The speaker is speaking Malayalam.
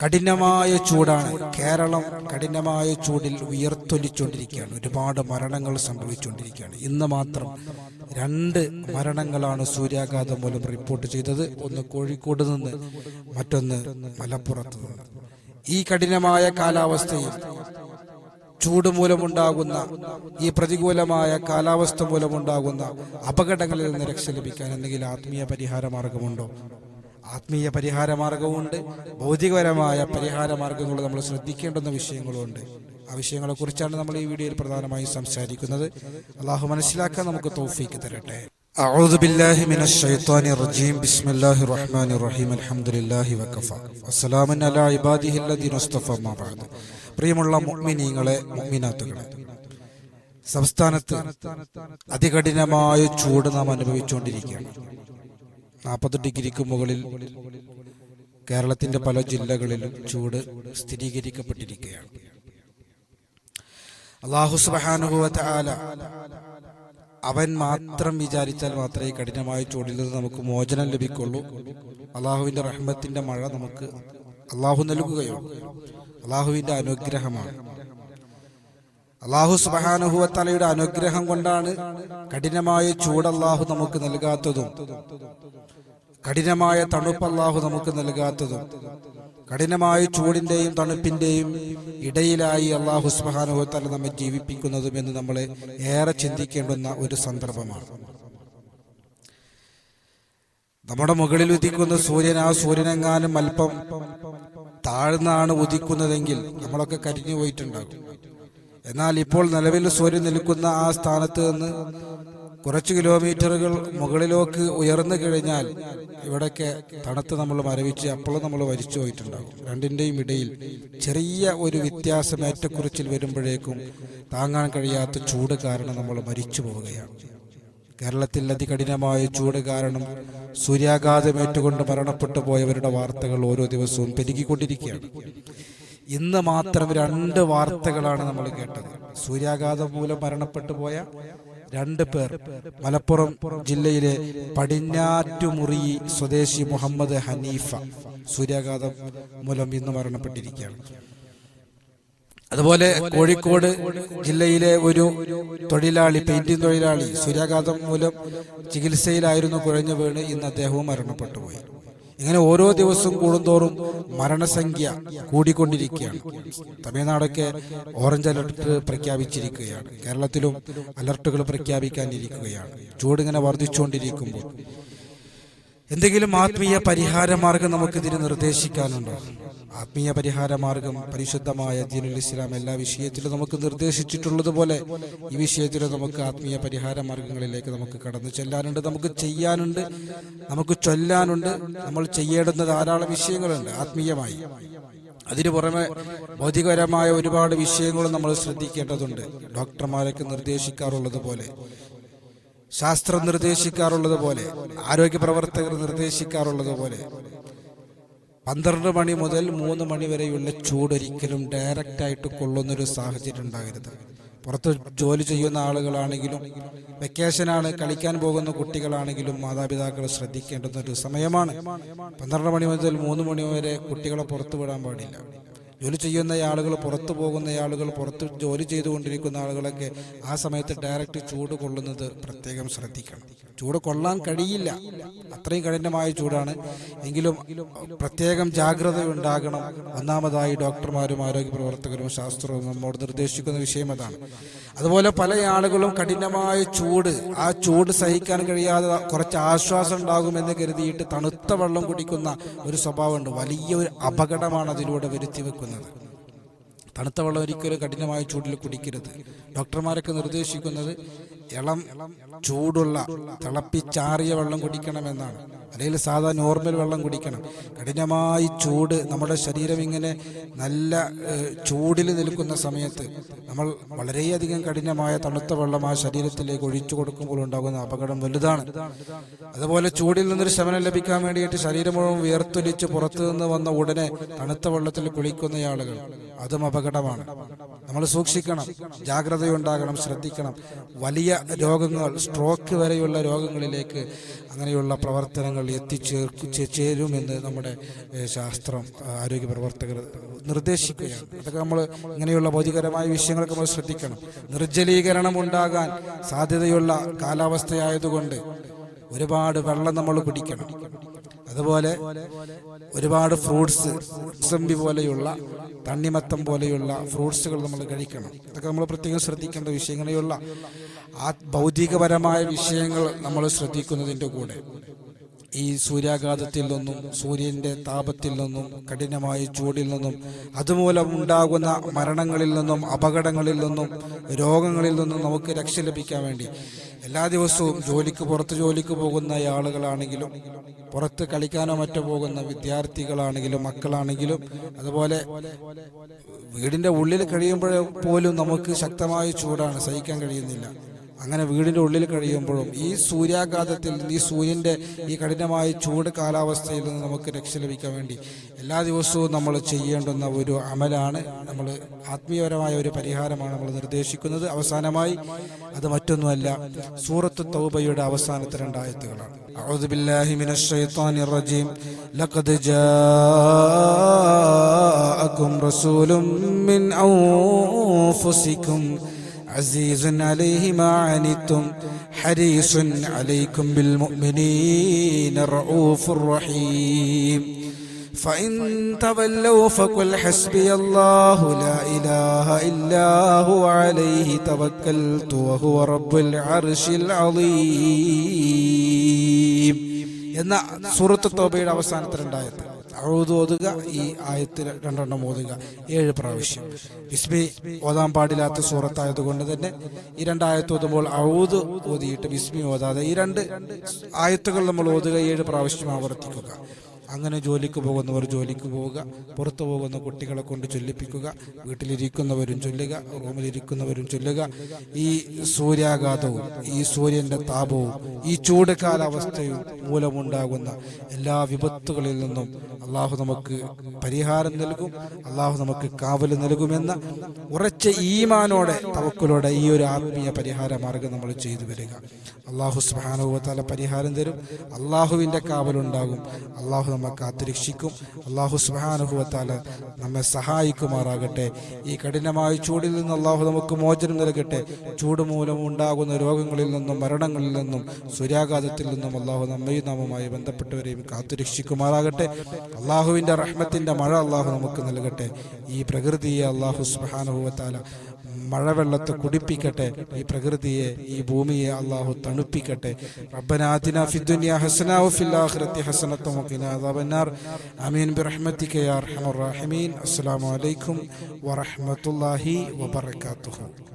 കഠിനമായ ചൂടാണ്. കേരളം കഠിനമായ ചൂടിൽ ഉയർത്തൊലിച്ചുകൊണ്ടിരിക്കുകയാണ് ഒരുപാട് മരണങ്ങൾ സംഭവിച്ചുകൊണ്ടിരിക്കുകയാണ് ഇന്ന് മാത്രം രണ്ട് മരണങ്ങളാണ് സൂര്യാഘാതം മൂലം റിപ്പോർട്ട് ചെയ്തത്. ഒന്ന് കോഴിക്കോട് നിന്ന് മറ്റൊന്ന് മലപ്പുറത്ത് നിന്ന്. ഈ കഠിനമായ കാലാവസ്ഥയിൽ ചൂട് മൂലമുണ്ടാകുന്ന ഈ പ്രതികൂലമായ കാലാവസ്ഥ മൂലമുണ്ടാകുന്ന അപകടങ്ങളിൽ നിന്ന് രക്ഷ ലഭിക്കാൻ എന്തെങ്കിലും ആത്മീയ പരിഹാര മാർഗമുണ്ടോ ആത്മീയ പരിഹാര മാർഗമുണ്ട് ഭൗതികപരമായ പരിഹാര മാർഗങ്ങൾ നമ്മൾ ശ്രദ്ധിക്കേണ്ടുന്ന വിഷയങ്ങളുണ്ട് ആ വിഷയങ്ങളെ കുറിച്ചാണ് നമ്മൾ ഈ വീഡിയോയിൽ പ്രധാനമായും സംസാരിക്കുന്നത് അള്ളാഹു മനസ്സിലാക്കാൻ നമുക്ക് തോഫീക്ക് തരട്ടെ أعوذ بالله من الشيطان الرجيم بسم الله الرحمن الرحيم الحمد لله وكفى والسلام على عباده الذين اصطفى ما بعد പ്രിയമുള്ള മുഅ്മിനീങ്ങളെ മുഅ്മിനാത്തുകളെ സംസ്ഥാനത്ത് അതികഠിനമായ ചൂട് നാം അനുഭവിച്ചുകൊണ്ടിരിക്കുകയാണ് നാൽപ്പത് ഡിഗ്രിക്ക് മുകളിൽ കേരളത്തിന്റെ പല ജില്ലകളിലും ചൂട് സ്ഥിരീകരിക്കപ്പെട്ടിരിക്കുകയാണ്. അള്ളാഹു സുബാനുഭവത്തെ അവൻ മാത്രം വിചാരിച്ചാൽ മാത്രമേ കഠിനമായ ചൂടിൽ നിന്ന് നമുക്ക് മോചനം ലഭിക്കുള്ളൂ. അള്ളാഹുവിന്റെ റഹ്മത്തിന്റെ മഴ നമുക്ക് അള്ളാഹു നൽകുകയുള്ളൂ. അള്ളാഹുവിന്റെ അനുഗ്രഹമാണ്. അള്ളാഹു സുബാനുഭവത്തലയുടെ അനുഗ്രഹം കൊണ്ടാണ് കഠിനമായ ചൂട് അള്ളാഹു നമുക്ക് നൽകാത്തതും കഠിനമായ തണുപ്പ് അള്ളാഹു നമുക്ക് നൽകാത്തതും കഠിനമായ ചൂടിന്റെയും തണുപ്പിന്റെയും ഇടയിലായി അള്ളാഹു സുബാനുഭവത്തല നമ്മെ ജീവിപ്പിക്കുന്നതും എന്ന് നമ്മളെ ഏറെ ചിന്തിക്കേണ്ടുന്ന ഒരു സന്ദർഭമാണ്. നമ്മുടെ മുകളിൽ ഉദിക്കുന്ന സൂര്യൻ ആ സൂര്യനെങ്ങാനും അല്പം താഴ്ന്നാണ് ഉദിക്കുന്നതെങ്കിൽ നമ്മളൊക്കെ കരിഞ്ഞു പോയിട്ടുണ്ടാകും. എന്നാൽ ഇപ്പോൾ നിലവിൽ സൂര്യൻ നിൽക്കുന്ന ആ സ്ഥാനത്ത് നിന്ന് കുറച്ച് കിലോമീറ്ററുകൾ മുകളിലേക്ക് ഉയർന്നു കഴിഞ്ഞാൽ ഇവിടൊക്കെ തണുത്ത് നമ്മൾ മരവിച്ച് അപ്പോഴും നമ്മൾ വരിച്ചു പോയിട്ടുണ്ടാകും. രണ്ടിന്റെയും ഇടയിൽ ചെറിയ ഒരു വ്യത്യാസം ഏറ്റക്കുറിച്ചിൽ വരുമ്പോഴേക്കും താങ്ങാൻ കഴിയാത്ത ചൂട് കാരണം നമ്മൾ മരിച്ചു പോവുകയാണ്. കേരളത്തിൽ അതികഠിനമായ ചൂട് കാരണം സൂര്യാഘാതമേറ്റുകൊണ്ട് മരണപ്പെട്ടു പോയവരുടെ വാർത്തകൾ ഓരോ ദിവസവും പെരുകിക്കൊണ്ടിരിക്കുകയാണ്. ഇന്ന് മാത്രം രണ്ട് വാർത്തകളാണ് നമ്മൾ കേട്ടത്. സൂര്യാഘാതം മൂലം മരണപ്പെട്ടു പോയ രണ്ട് പേർ മലപ്പുറം ജില്ലയിലെ പടിഞ്ഞാറ്റുമുറി സ്വദേശി മുഹമ്മദ് ഹനീഫ സൂര്യാഘാതം മൂലം ഇന്ന് മരണപ്പെട്ടിരിക്കുകയാണ്. അതുപോലെ കോഴിക്കോട് ജില്ലയിലെ ഒരു തൊഴിലാളി പെയിന്റിംഗ് തൊഴിലാളി സൂര്യാഘാതം മൂലം ചികിത്സയിലായിരുന്നു കുഴഞ്ഞു വീണ് ഇന്ന് അദ്ദേഹവും മരണപ്പെട്ടു പോയി. ഇങ്ങനെ ഓരോ ദിവസവും കൂടുന്തോറും മരണസംഖ്യ കൂടിക്കൊണ്ടിരിക്കുകയാണ്. തമിഴ്നാടൊക്കെ ഓറഞ്ച് അലർട്ട് പ്രഖ്യാപിച്ചിരിക്കുകയാണ്. കേരളത്തിലും അലർട്ടുകൾ പ്രഖ്യാപിക്കാനിരിക്കുകയാണ്. ചൂടിങ്ങനെ വർദ്ധിച്ചുകൊണ്ടിരിക്കുമ്പോൾ എന്തെങ്കിലും ആത്മീയ പരിഹാര മാർഗം നമുക്കിതിന് നിർദ്ദേശിക്കാനുണ്ടോ? ആത്മീയ പരിഹാര മാർഗം പരിശുദ്ധമായ ദീനുൽ ഇസ്ലാം എല്ലാ വിഷയത്തിലും നമുക്ക് നിർദ്ദേശിച്ചിട്ടുള്ളതുപോലെ ഈ വിഷയത്തിലും നമുക്ക് ആത്മീയ പരിഹാര മാർഗങ്ങളിലേക്ക് നമുക്ക് കടന്നു ചെല്ലാനുണ്ട് നമുക്ക് ചെയ്യാനുണ്ട് നമുക്ക് ചൊല്ലാനുണ്ട് നമ്മൾ ചെയ്യേണ്ടുന്ന ധാരാളം വിഷയങ്ങളുണ്ട് ആത്മീയമായി. അതിനു പുറമെ ഭൗതികപരമായ ഒരുപാട് വിഷയങ്ങളും നമ്മൾ ശ്രദ്ധിക്കേണ്ടതുണ്ട്. ഡോക്ടർമാരൊക്കെ നിർദ്ദേശിക്കാറുള്ളത് പോലെ ശാസ്ത്രം നിർദ്ദേശിക്കാറുള്ളത് പോലെ ആരോഗ്യ പ്രവർത്തകർ നിർദ്ദേശിക്കാറുള്ളത് പോലെ പന്ത്രണ്ട് മണി മുതൽ മൂന്ന് മണി വരെയുള്ള ആയിട്ട് കൊള്ളുന്നൊരു സാഹചര്യം ഉണ്ടാകരുത്. പുറത്ത് ജോലി ചെയ്യുന്ന ആളുകളാണെങ്കിലും വെക്കേഷനാണ് കളിക്കാൻ പോകുന്ന കുട്ടികളാണെങ്കിലും മാതാപിതാക്കൾ ശ്രദ്ധിക്കേണ്ടുന്ന ഒരു സമയമാണ്. പന്ത്രണ്ട് മണി മുതൽ മൂന്ന് മണി വരെ കുട്ടികളെ പുറത്തു വിടാൻ പാടില്ല. ജോലി ചെയ്യുന്ന ആളുകൾ പുറത്തു പോകുന്ന ആളുകൾ പുറത്ത് ജോലി ചെയ്തുകൊണ്ടിരിക്കുന്ന ആളുകളൊക്കെ ആ സമയത്ത് ഡയറക്റ്റ് ചൂട് കൊള്ളുന്നത് പ്രത്യേകം ശ്രദ്ധിക്കണം. ചൂട് കൊള്ളാൻ കഴിയില്ല. അത്രയും കഠിനമായ ചൂടാണ്. എങ്കിലും പ്രത്യേകം ജാഗ്രത ഉണ്ടാകണം ഒന്നാമതായി ഡോക്ടർമാരും ആരോഗ്യ പ്രവർത്തകരും ശാസ്ത്രവും നമ്മോട് നിർദ്ദേശിക്കുന്ന വിഷയം അതാണ്. അതുപോലെ പല ആളുകളും കഠിനമായ ചൂട് ആ ചൂട് സഹിക്കാൻ കഴിയാതെ കുറച്ച് ആശ്വാസം ഉണ്ടാകുമെന്ന് കരുതിയിട്ട് തണുത്ത വെള്ളം കുടിക്കുന്ന ഒരു സ്വഭാവമുണ്ട്. വലിയ ഒരു അപകടമാണ് അതിലൂടെ വരുത്തി വെക്കുന്നത് തണുത്ത വെള്ളം ഒരിക്കലും കഠിനമായ ചൂടിൽ കുടിക്കരുത്. ഡോക്ടർമാരൊക്കെ നിർദ്ദേശിക്കുന്നത് ഇളം ചൂടുള്ള തിളപ്പിച്ചാറിയ വെള്ളം കുടിക്കണമെന്നാണ്. അല്ലെങ്കിൽ സാധാ നോർമൽ വെള്ളം കുടിക്കണം. കഠിനമായി ചൂട് നമ്മുടെ ശരീരം ഇങ്ങനെ നല്ല ചൂടിൽ നിൽക്കുന്ന സമയത്ത് നമ്മൾ വളരെയധികം കഠിനമായ തണുത്ത വെള്ളം ആ ശരീരത്തിലേക്ക് ഒഴിച്ചു കൊടുക്കുമ്പോൾ ഉണ്ടാകുന്ന അപകടം വലുതാണ്. അതുപോലെ ചൂടിൽ നിന്നൊരു ശമനം ലഭിക്കാൻ വേണ്ടിയിട്ട് ശരീരം മുഴുവൻ വിയർത്തൊലിച്ച് പുറത്തു നിന്ന് വന്ന ഉടനെ തണുത്ത വെള്ളത്തിൽ കുളിക്കുന്ന ആളുകൾ അതും അപകടമാണ്. നമ്മൾ സൂക്ഷിക്കണം ജാഗ്രതയുണ്ടാകണം ശ്രദ്ധിക്കണം. വലിയ രോഗങ്ങൾ സ്ട്രോക്ക് വരെയുള്ള രോഗങ്ങളിലേക്ക് അങ്ങനെയുള്ള പ്രവർത്തനങ്ങൾ എത്തിച്ചേർക്കു ചേരുമെന്ന് നമ്മുടെ ശാസ്ത്രം ആരോഗ്യ പ്രവർത്തകർ നിർദ്ദേശിക്കുകയാണ്. അതൊക്കെ നമ്മൾ ഇങ്ങനെയുള്ള ഭൗതികരമായ വിഷയങ്ങളൊക്കെ നമ്മൾ ശ്രദ്ധിക്കണം. നിർജലീകരണം ഉണ്ടാകാൻ സാധ്യതയുള്ള കാലാവസ്ഥയായതുകൊണ്ട് ഒരുപാട് വെള്ളം നമ്മൾ കുടിക്കണം. അതുപോലെ ഒരുപാട് ഫ്രൂട്ട്സ് മുസംബി പോലെയുള്ള തണ്ണിമത്തം പോലെയുള്ള ഫ്രൂട്ട്സുകൾ നമ്മൾ കഴിക്കണം. ഇതൊക്കെ നമ്മൾ പ്രത്യേകം ശ്രദ്ധിക്കേണ്ട വിഷയങ്ങളെയുള്ള ആ ഭൗതികപരമായ വിഷയങ്ങൾ നമ്മൾ ശ്രദ്ധിക്കുന്നതിന്റെ കൂടെ. ഈ സൂര്യാഘാതത്തിൽ നിന്നും സൂര്യന്റെ താപത്തിൽ നിന്നും കഠിനമായ ചൂടിൽ നിന്നും അതുമൂലം ഉണ്ടാകുന്ന മരണങ്ങളിൽ നിന്നും അപകടങ്ങളിൽ നിന്നും രോഗങ്ങളിൽ നിന്നും നമുക്ക് രക്ഷ ലഭിക്കാൻ വേണ്ടി. എല്ലാ ദിവസവും ജോലിക്ക് പുറത്ത് ജോലിക്ക് പോകുന്ന ആളുകളാണെങ്കിലും പുറത്ത് കളിക്കാനോ മറ്റോ പോകുന്ന വിദ്യാർത്ഥികളാണെങ്കിലും മക്കളാണെങ്കിലും അതുപോലെ വീടിന്റെ ഉള്ളിൽ കഴിയുമ്പോൾ പോലും നമുക്ക് ശക്തമായ ചൂടാണ് സഹിക്കാൻ കഴിയുന്നില്ല. അങ്ങനെ വീടിൻ്റെ ഉള്ളിൽ കഴിയുമ്പോഴും ഈ സൂര്യാഘാതത്തിൽ നിന്ന് ഈ സൂര്യൻ്റെ ഈ കഠിനമായ ചൂട് കാലാവസ്ഥയിൽ നിന്ന് നമുക്ക് രക്ഷ ലഭിക്കാൻ വേണ്ടി എല്ലാ ദിവസവും നമ്മൾ ചെയ്യേണ്ടുന്ന ഒരു അമലാണ് നമ്മൾ ആത്മീയപരമായ ഒരു പരിഹാരമാണ് നമ്മൾ നിർദ്ദേശിക്കുന്നത് അവസാനമായി അത് മറ്റൊന്നുമല്ല സൂറത്ത് തൗബയുടെ അവസാനത്തെ രണ്ടായത്തുകളാണ് أعوذ بالله من الشيطان الرجيم لقد جاءكم رسول من أنفسكم عزيز عليه ما عنتم حريص عليكم بالمؤمنين رؤوف رحيم فإن تولوا فقل حسبي الله لا إله إلا هو عليه توكلت وهو رب العرش العظيم എന്ന സൂറത്ത് തോബയുടെ അവസാനത്തെ രണ്ടായത്ത് അഴുത് ഓതുക ഈ ആയത്തിൽ രണ്ടെണ്ണം ഓതുക. ഏഴ് പ്രാവശ്യം. ബിസ്മി ഓതാൻ പാടില്ലാത്ത സൂറത്തായതുകൊണ്ട് തന്നെ ഈ രണ്ടായത്ത് ഓതുമ്പോൾ അഴുത് ഓതിയിട്ട് ബിസ്മി ഓതാതെ ഈ രണ്ട് ആയത്തുകൾ നമ്മൾ ഓതുക ഏഴ് പ്രാവശ്യം ആവർത്തിക്കുക. അങ്ങനെ ജോലിക്ക് പോകുന്നവർ ജോലിക്ക് പോവുക. പുറത്തു പോകുന്ന കുട്ടികളെ കൊണ്ട് ചൊല്ലിപ്പിക്കുക. വീട്ടിലിരിക്കുന്നവരും ചൊല്ലുക. റൂമിലിരിക്കുന്നവരും ചൊല്ലുക. ഈ സൂര്യാഘാതവും ഈ സൂര്യന്റെ താപവും ഈ ചൂട് കാലാവസ്ഥയും മൂലമുണ്ടാകുന്ന എല്ലാ വിപത്തുകളിൽ നിന്നും അള്ളാഹു നമുക്ക് പരിഹാരം നൽകും. അള്ളാഹു നമുക്ക് കാവൽ നൽകുമെന്ന ഉറച്ച ഈമാനോടെ തവക്കുലോടെ ഈ ഒരു ആത്മീയ പരിഹാര മാർഗം നമ്മൾ ചെയ്തു വരിക. അള്ളാഹു സ്മഹാനുഭവത്താല പരിഹാരം തരും. അള്ളാഹുവിന്റെ കാവലുണ്ടാകും. അള്ളാഹു നമ്മെ കാത്തുരക്ഷിക്കും അള്ളാഹു സുബാനുഭവത്താല നമ്മെ സഹായിക്കുമാറാകട്ടെ. ഈ കഠിനമായ ചൂടിൽ നിന്ന് അള്ളാഹു നമുക്ക് മോചനം നൽകട്ടെ. ചൂട് മൂലം ഉണ്ടാകുന്ന രോഗങ്ങളിൽ നിന്നും മരണങ്ങളിൽ നിന്നും സൂര്യാഘാതത്തിൽ നിന്നും അള്ളാഹു നമ്മയും നാമുമായി ബന്ധപ്പെട്ടവരെയും കാത്തുരക്ഷിക്കുമാറാകട്ടെ. അള്ളാഹുവിന്റെ റഹ്മത്തിന്റെ മഴ അള്ളാഹു നമുക്ക് നൽകട്ടെ. ഈ പ്രകൃതിയെ അള്ളാഹു സുബാനുഭവത്താല മഴവെള്ളത്തെ കുടിപ്പിക്കട്ടെ. ഈ പ്രകൃതിയെ ഈ ഭൂമിയെ അള്ളാഹു തണുപ്പിക്കട്ടെ. റബ്ബനാതിന ഫിദ്ദുനിയ ഹസന വഫിൽ അദാബന്നാർ. ആമീൻ. ബിറഹ്മതിക റഹീമീൻ. അസ്സലാമു അലൈക്കും വബറകാതുഹു.